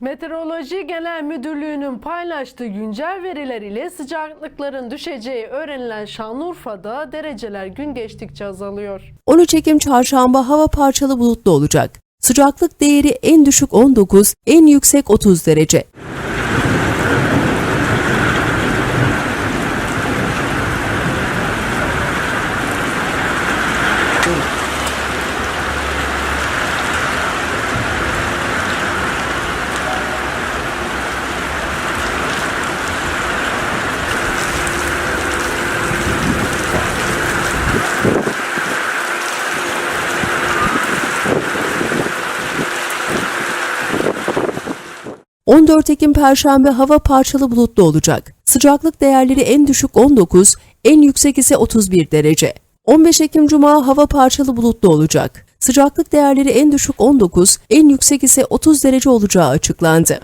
Meteoroloji Genel Müdürlüğü'nün paylaştığı güncel veriler ile sıcaklıkların düşeceği öğrenilen Şanlıurfa'da dereceler gün geçtikçe azalıyor. 13 Ekim çarşamba hava parçalı bulutlu olacak. Sıcaklık değeri en düşük 19, en yüksek 30 derece. ...14 Ekim Perşembe hava parçalı bulutlu olacak. Sıcaklık değerleri en düşük 19, en yüksek ise 31 derece. 15 Ekim Cuma hava parçalı bulutlu olacak. Sıcaklık değerleri en düşük 19, en yüksek ise 30 derece olacağı açıklandı.